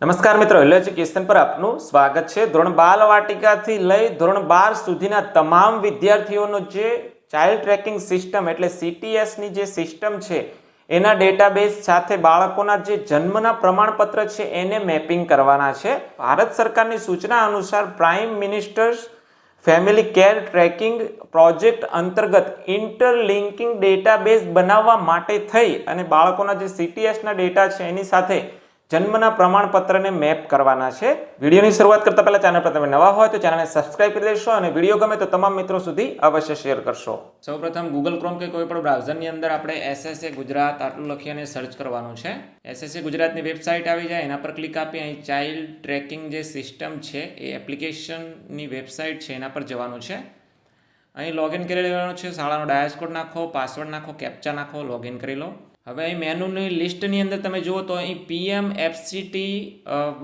નમસ્કાર મિત્રો એજ્યુકેશન પર આપનું સ્વાગત છે. ધોરણ બાલ વાટિકાથી લઈ ધોરણ બાર સુધીના તમામ વિદ્યાર્થીઓનો જે ચાઇલ્ડ ટ્રેકિંગ સિસ્ટમ એટલે સીટીએસની જે સિસ્ટમ છે, એના ડેટાબેઝ સાથે બાળકોના જે જન્મના પ્રમાણપત્ર છે, એને મેપિંગ કરવાના છે. ભારત સરકારની સૂચના અનુસાર prime ministers family care tracking project અંતર્ગત ઇન્ટરલિંકિંગ ડેટાબેઝ બનાવવા માટે થઈ અને બાળકોના જે સીટીએસના ડેટા છે, એની સાથે જન્મના પ્રમાણપત્રને મેપ કરવાના છે. વિડીયોની શરૂઆત કરતા પહેલા ચેનલ પર તમે નવા હોય તો ચેનલને સબસ્ક્રાઇબ કરી દેશો અને વીડિયો ગમે તો તમામ મિત્રો સુધી અવશ્ય શેર કરશો. સૌપ્રથમ ગૂગલ ક્રોમ કે કોઈ પણ બ્રાઉઝરની અંદર આપણે એસએસએ ગુજરાત આટલું લખીને સર્ચ કરવાનું છે. એસએસએ ગુજરાતની વેબસાઇટ આવી જાય, એના પર ક્લિક આપી, અહીં ચાઇલ્ડ ટ્રેકિંગ જે સિસ્ટમ છે, એ એપ્લિકેશનની વેબસાઇટ છે, એના પર જવાનું છે. અહીં લોગિન કરી લેવાનું છે, શાળાનો ડાયસ કોડ નાખો પાસવર્ડ નાખો કેપ્ચા નાખો લોગિન કરી લો. હવે અહીં મેનુની લિસ્ટની અંદર તમે જુઓ તો અહીં પીએમ એફસીટી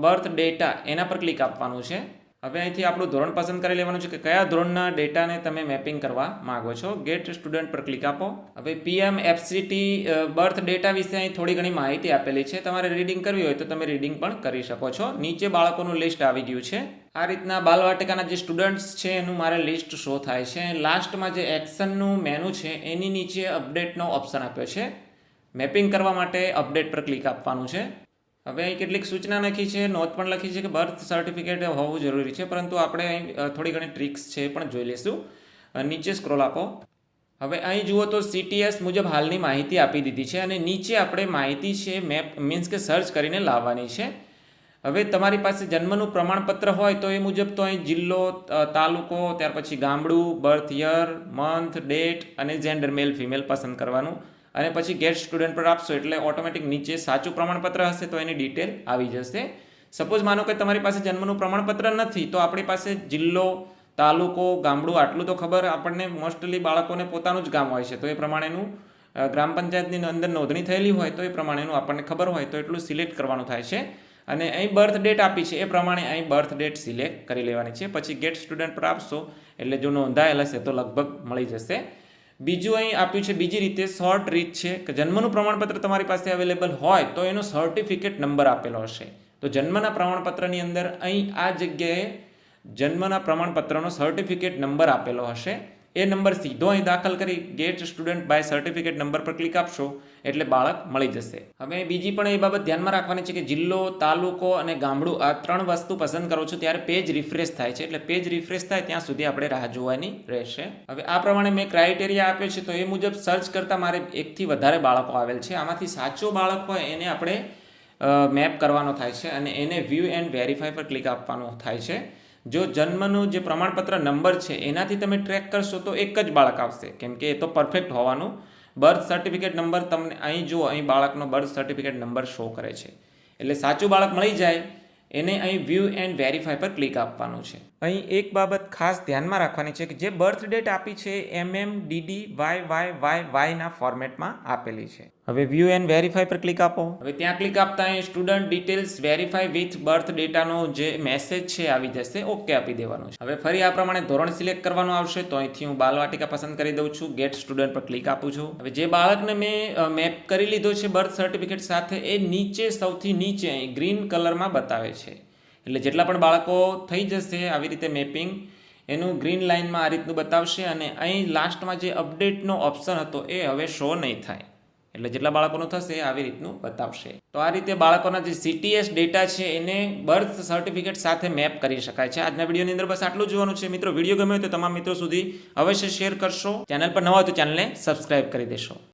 બર્થ ડેટા એના પર ક્લિક આપવાનું છે. હવે અહીંથી આપણું ધોરણ પસંદ કરી લેવાનું છે કે કયા ધોરણના ડેટાને તમે મેપિંગ કરવા માગો છો. ગેટ સ્ટુડન્ટ પર ક્લિક આપો. હવે પીએમ એફસીટી બર્થ ડેટા વિશે અહીં થોડી ઘણી માહિતી આપેલી છે. તમારે રીડિંગ કરવી હોય તો તમે રીડિંગ પણ કરી શકો છો. નીચે બાળકોનું લિસ્ટ આવી ગયું છે. આ રીતના બાલવાટિકાના જે સ્ટુડન્ટ્સ છે એનું મારે લિસ્ટ શો થાય છે. લાસ્ટમાં જે એક્શનનું મેનુ છે એની નીચે અપડેટનો ઓપ્શન આપ્યો છે. મેપિંગ કરવા માટે અપડેટ પર ક્લિક આપવાનું છે. હવે અહીં કેટલીક સૂચના લખી છે, નોંધ પણ લખી છે કે બર્થ સર્ટિફિકેટ હોવું જરૂરી છે, પરંતુ આપણે અહીં થોડી ઘણી ટ્રિક્સ છે પણ જોઈ લઈશું. નીચે સ્ક્રોલ આપો. હવે અહીં જુઓ તો સીટીએસ મુજબ હાલની માહિતી આપી દીધી છે અને નીચે આપણે માહિતી છે, મેપ, મીન્સ કે સર્ચ કરીને લાવવાની છે. હવે તમારી પાસે જન્મનું પ્રમાણપત્ર હોય તો એ મુજબ તો અહીં જિલ્લો તાલુકો, ત્યાર પછી ગામડું, બર્થ યર, મંથ, ડેટ અને જેન્ડર, મેલ, ફિમેલ પસંદ કરવાનું. અને પછી ગેટ સ્ટુડન્ટ પર આપશો એટલે ઓટોમેટિક નીચે સાચું પ્રમાણપત્ર હશે તો એની ડિટેલ આવી જશે. સપોઝ માનો કે તમારી પાસે જન્મનું પ્રમાણપત્ર નથી, તો આપણી પાસે જિલ્લો, તાલુકો, ગામડું આટલું તો ખબર આપણને મોસ્ટલી બાળકોને પોતાનું જ ગામ હોય છે. તો એ પ્રમાણેનું ગ્રામ પંચાયતની અંદર નોંધણી થયેલી હોય તો એ પ્રમાણેનું આપણને ખબર હોય તો એટલું સિલેક્ટ કરવાનું થાય છે. અને અહીં બર્થ ડેટ આપી છે, એ પ્રમાણે અહીં બર્થ ડેટ સિલેક્ટ કરી લેવાની છે. પછી ગેટ સ્ટુડન્ટ પર આપશો એટલે જો નોંધાયેલ હશે તો લગભગ મળી જશે. બીજું અહીં આપ્યું છે, બીજી રીતે શોર્ટ રીત છે, કે જન્મનું પ્રમાણપત્ર તમારી પાસે અવેલેબલ હોય તો એનો સર્ટિફિકેટ નંબર આપેલો હશે. તો જન્મના પ્રમાણપત્રની અંદર અહીં આ જગ્યાએ જન્મના પ્રમાણપત્રનો સર્ટિફિકેટ નંબર આપેલો હશે. એ નંબર સીધો અહીં દાખલ કરી, get student by certificate number પર ક્લિક આપશો, એટલે બાળક મળી જશે. હવે બીજી પણ એ બાબત ધ્યાનમાં રાખવાની છે કે જિલ્લો, તાલુકો અને ગામડું આ ત્રણ વસ્તુ પસંદ કરો છો ત્યારે પેજ રિફ્રેશ થાય છે. એટલે પેજ રિફ્રેશ થાય ત્યાં સુધી આપણે રાહ જોવાની રહેશે. હવે આ પ્રમાણે મેં ક્રાઇટેરિયા આપ્યો છે તો એ મુજબ સર્ચ કરતાં મારે એકથી વધારે બાળકો આવેલ છે. આમાંથી સાચો બાળક હોય એને આપણે મેપ કરવાનો થાય છે અને એને વ્યૂ એન્ડ વેરીફાઈ પર ક્લિક આપવાનું થાય છે. જો જન્મનું જે પ્રમાણપત્ર નંબર છે, એનાથી તમે ટ્રેક કરશો તો એક જ બાળક આવશે. કેમ કે એ તો પરફેક્ટ હોવાનું. બર્થ સર્ટિફિકેટ નંબર તમને અહીં જુઓ, અહીં બાળકનો બર્થ સર્ટિફિકેટ નંબર શો કરે છે. એટલે સાચું બાળક મળી જાય, એને અહીં વ્યૂ એન્ડ વેરીફાઈ પર ક્લિક આપવાનું છે. અહીં એક બાબત ખાસ ધ્યાનમાં રાખવાની છે કે જે બર્થ ડેટ આપી છે M M DD Y Y Y વાયના ફોર્મેટમાં આપેલી છે. હવે વ્યૂ એન્ડ વેરીફાઈ પર ક્લિક આપો. હવે ત્યાં ક્લિક આપતા અહીં student details verify with birth ડેટાનો જે મેસેજ છે આવી જશે. ઓકે આપી દેવાનું છે. હવે ફરી આ પ્રમાણે ધોરણ સિલેક્ટ કરવાનું આવશે તો અહીંથી હું બાલવાટિકા પસંદ કરી દઉં છું. ગેટ સ્ટુડન્ટ પર ક્લિક આપું છું. હવે જે બાળકને મેં મેપ કરી લીધો છે બર્થ સર્ટિફિકેટ સાથે એ નીચે, સૌથી નીચે અહીં ગ્રીન કલરમાં બતાવે છે. એટલે જેટલા પણ બાળકો થઈ જશે આવી રીતે મેપિંગ એનું ગ્રીન લાઇનમાં આ રીતનું બતાવશે અને અહીં લાસ્ટમાં જે અપડેટનો ઓપ્શન હતો એ હવે શો નહીં થાય. એટલે જેટલા બાળકોનું થશે આવી રીતનું બતાવશે. તો આ રીતે બાળકોના જે સીટીએસ ડેટા છે એને બર્થ સર્ટિફિકેટ સાથે મેપ કરી શકાય છે. આજના વિડીયોની અંદર બસ આટલું જોવાનું છે. મિત્રો, વીડિયો ગમે તો તમામ મિત્રો સુધી અવશ્ય શેર કરશો. ચેનલ પર નવા હોય તો ચેનલને સબસ્ક્રાઇબ કરી દેશો.